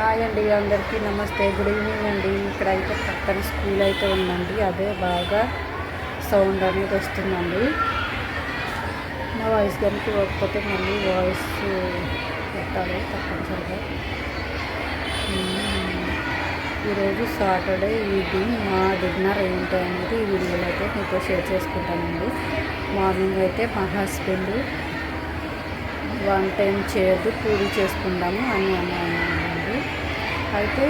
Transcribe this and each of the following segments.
Hi అండి అందరికీ నమస్తే. గుడ్ ఈవినింగ్ అండి. ఇక్కడ అయితే పక్కన స్కూల్ అయితే ఉందండి. అదే బాగా సౌండ్ అనేది వస్తుందండి. నా వాయిస్ కనుక ఇవ్వకపోతే మళ్ళీ వాయిస్ పెట్టాలి తప్పనిసరిగా. ఈరోజు సాటర్డే ఈవినింగ్ మా డిన్నర్ ఏంటి అనేది ఈ వీడియోలో అయితే మీతో షేర్ చేసుకుంటానండి. మార్నింగ్ అయితే మా హస్బెండ్ వన్ టైం చేయదు పూరి చేసుకుందాము అని అన్నాను. అయితే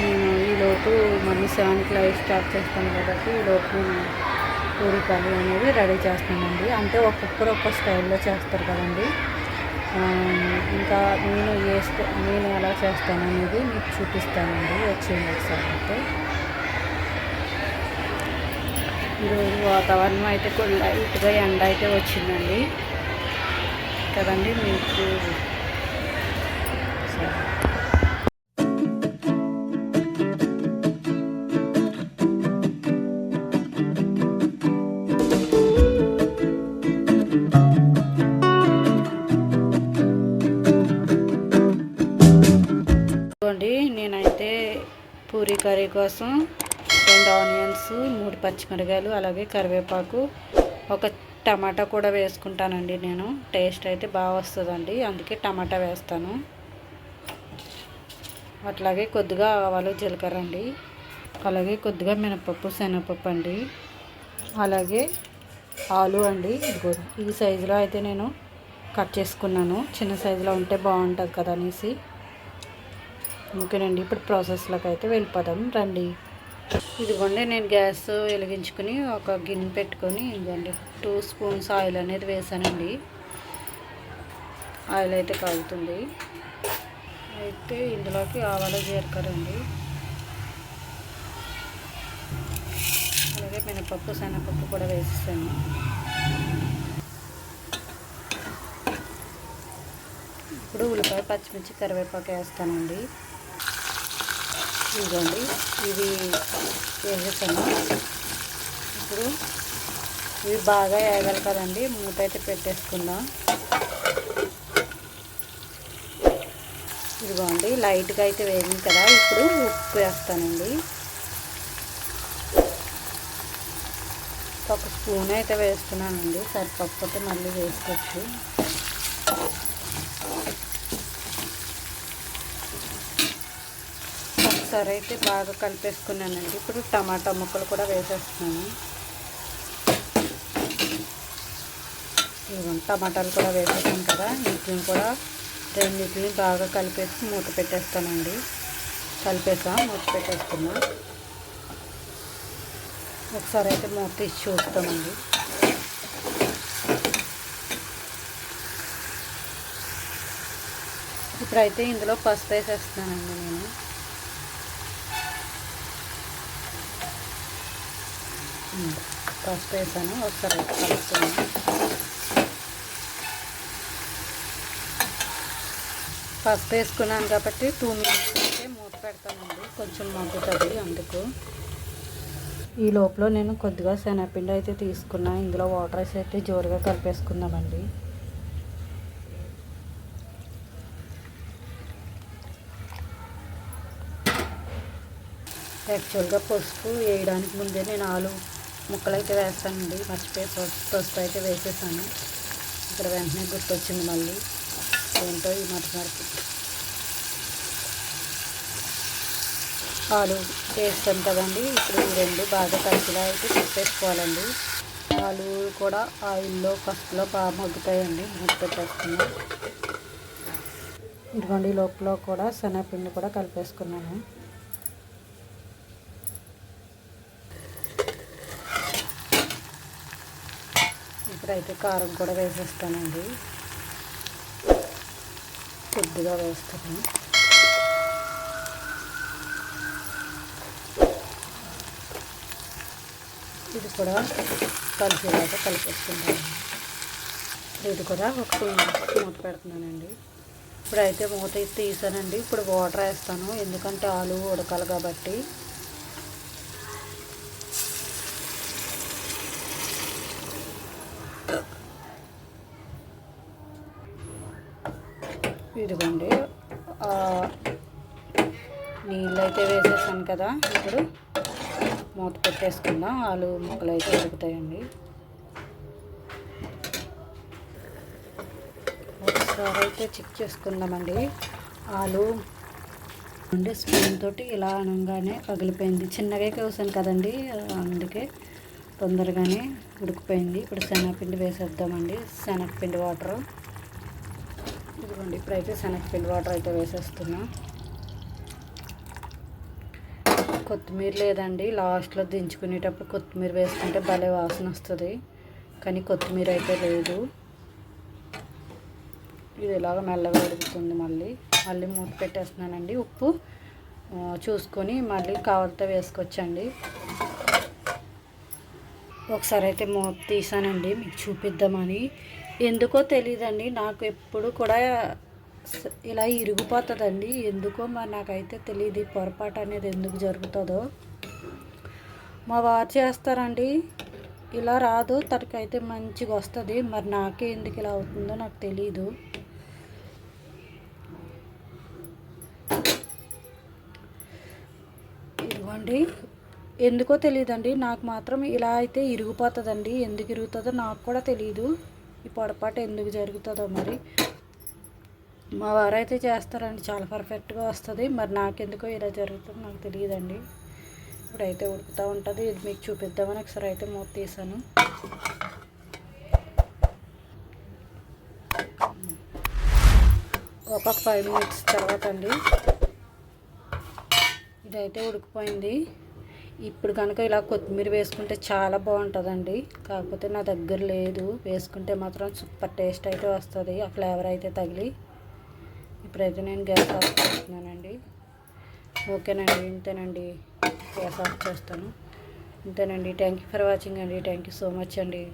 నేను ఈలోపు మళ్ళీ సెవెన్ లైవ్ స్టార్ట్ చేస్తాను కాబట్టి ఈలోపు నేను పూరి కర్రీ అనేది రెడీ చేస్తానండి. అంటే ఒక్కొక్కరు ఒక్కొక్క స్టైల్లో చేస్తారు కదండి. ఇంకా నేను ఏ నేను ఎలా చేస్తాను అనేది మీకు చూపిస్తానండి వచ్చింది ఒకసారి అయితే. ఈరోజు వాతావరణం అయితే కొన్ని లైట్గా ఎండ అయితే వచ్చిందండి. కదండి మీకు సరే. పూరీ కర్రీ కోసం రెండు ఆనియన్స్ మూడు పచ్చిమిరకాయలు అలాగే కరివేపాకు ఒక టమాటా కూడా వేసుకుంటానండి నేను. టేస్ట్ అయితే బాగా వస్తుందండి అందుకే టమాటా వేస్తాను. అట్లాగే కొద్దిగా ఆవాలు జీలకర్ర అండి. అలాగే కొద్దిగా మినపప్పు శనగపప్పు అండి. అలాగే ఆలు అండి ఇదిగో ఈ సైజులో అయితే నేను కట్ చేసుకున్నాను. చిన్న సైజులో ఉంటే బాగుంటుంది కదా అనేసి. ఓకేనండి ఇప్పుడు ప్రాసెస్లోకి అయితే వెళ్ళిపోదాం రండి. ఇదిగోండి నేను గ్యాస్ వెలిగించుకుని ఒక గిన్నె పెట్టుకొని ఇదిగోండి టూ స్పూన్స్ ఆయిల్ అనేది వేసానండి. ఆయిల్ అయితే కాగుతుంది. అయితే ఇందులోకి ఆవాలు జీలకర్ర అలాగే మినపప్పు శనగపప్పు కూడా వేసేసాను. ఇప్పుడు ఉల్లిపాయ పచ్చిమిర్చి కరివేపాకు వేస్తానండి. ఇదిగోండి ఇవి వేసేసాను. ఇప్పుడు ఇవి బాగా వేగాలి కదండి మూత అయితే పెట్టేసుకుందాం. ఇదిగోండి లైట్గా అయితే వేగింది కదా ఇప్పుడు ఉప్పు వేస్తానండి. ఒక స్పూన్ అయితే వేస్తున్నానండి సరిపోకపోతే మళ్ళీ వేసుకోవచ్చు. ఒకసారి అయితే బాగా కలిపేసుకున్నానండి. ఇప్పుడు టమాటా ముక్కలు కూడా వేసేస్తున్నాను. టమాటాలు కూడా వేసేసాను కదా. వీటిని కూడా రెండింటిని బాగా కలిపేసి మూత పెట్టేస్తానండి. కలిపేసా మూత పెట్టేస్తున్నా ఒకసారి అయితే మూత తీసి చూస్తామండి. ఇప్పుడైతే ఇందులో పసుపు వేసేస్తున్నానండి నేను. పసుపు వేసాను ఒకసారి కలుపుతున్నాను పసుపు వేసుకున్నాను కాబట్టి టూ మినిట్స్ అయితే మూత పెడతానండి కొంచెం మగ్గుతుంది అందుకు. ఈ లోపల నేను కొద్దిగా శనగపిండి అయితే తీసుకున్నా ఇందులో వాటర్ వేసి అయితే జోరుగా కలిపేసుకుందామండి. యాక్చువల్గా పసుపు వేయడానికి ముందే నేను ఆలు ముక్కలు అయితే వేస్తానండి మర్చిపోయి పసుపు అయితే వేసేసాను. ఇక్కడ వెంటనే గుర్తొచ్చింది మళ్ళీ. ఏంటో ఈ మరచి ఆలు వేస్తాం కదండి ఇప్పుడు రెండు బాగా కలిసిలా అయితే తిప్పేసుకోవాలండి ఆలు కూడా ఆయిల్లో పసుపులో బాగా మగ్గుతాయండి మూత ఇటువంటి లోపల కూడా శనగపిండి కూడా కలిపేసుకున్నాను. ఇప్పుడైతే కారం కూడా వేసేస్తానండి. కొద్దిగా వేస్తాను. ఇది కూడా కలిసేలాగా కలిపేసుకుంటాను. ఇది కూడా ఒక మూత పెడుతున్నానండి. ఇప్పుడైతే మూత తీసానండి. ఇప్పుడు వాటర్ వేస్తాను. ఎందుకంటే ఆలు ఉడకాలి కాబట్టి. ఇదిగోండి. నీళ్ళు అయితే వేసేసాను కదా ఇప్పుడు మూత పెట్టేసుకుందాం. ఆలు ముక్కలు అయితే ఉడుకుతాయండి. ఒకసారి అయితే చెక్ చేసుకుందామండి. ఆలు అంటే స్పూన్ తోటి ఇలా అనగానే పగిలిపోయింది. చిన్నగా కోసాను కదండి అందుకే తొందరగానే ఉడికిపోయింది. ఇప్పుడు శనగపిండి వేసేద్దామండి. శనగపిండి వాటర్. ఇదిగోండి ఇప్పుడైతే శనగపిండి వాటర్ అయితే వేసేస్తున్నా. కొత్తిమీర లేదండి లాస్ట్లో దించుకునేటప్పుడు కొత్తిమీర వేసుకుంటే భలే వాసన వస్తుంది. కానీ కొత్తిమీర అయితే లేదు. ఇది ఇలాగ మెల్లగా ఉడుకుతుంది మళ్ళీ. మళ్ళీ మూత పెట్టేస్తున్నానండి ఉప్పు. చూసుకొని మళ్ళీ కావాలితే వేసుకోవచ్చండి. ఒకసారి అయితే మూత తీసానండి మీకు చూపిద్దామని. ఎందుకో తెలియదండి నాకు ఎప్పుడు కూడా ఇలా ఇరిగిపోతుందండి. ఎందుకో మరి నాకైతే తెలియదు పొరపాటు అనేది ఎందుకు జరుగుతుందో. మా వారు చేస్తారండి. ఇలా రాదు. తనకైతే మంచిగా వస్తుంది. మరి నాకే ఎందుకు ఇలా అవుతుందో నాకు తెలియదు ఇదిగోండి. ఎందుకో తెలియదండి నాకు మాత్రం ఇలా అయితే ఇరిగిపోతుందండి. ఎందుకు ఇరుగుతుందో నాకు కూడా తెలియదు ఈ పొరపాటు ఎందుకు జరుగుతుందో మరి. మా వారు అయితే చేస్తారండి చాలా పర్ఫెక్ట్గా వస్తుంది. మరి నాకెందుకో ఇలా జరుగుతుందో నాకు తెలియదండి. ఇప్పుడైతే ఉడుకుతూ ఉంటుంది. ఇది మీకు చూపిద్దామని ఒకసారి అయితే మూత తీసాను. ఒక ఫైవ్ మినిట్స్ తర్వాత అండి. ఇదైతే ఉడికిపోయింది. ఇప్పుడు కనుక ఇలా కొత్తిమీర వేసుకుంటే చాలా బాగుంటుందండి. కాకపోతే నా దగ్గర లేదు. వేసుకుంటే మాత్రం సూపర్ టేస్ట్ అయితే వస్తుంది. ఆ ఫ్లేవర్ అయితే తగిలి. ఇప్పుడైతే నేను గ్యాస్ ఆఫ్ చేస్తున్నానండి. ఓకేనండి. ఇంతేనండి. గ్యాస్ ఆఫ్ చేస్తాను. ఇంతేనండి. థ్యాంక్ యూ ఫర్ వాచింగ్ అండి. థ్యాంక్ యూ సో మచ్ అండి.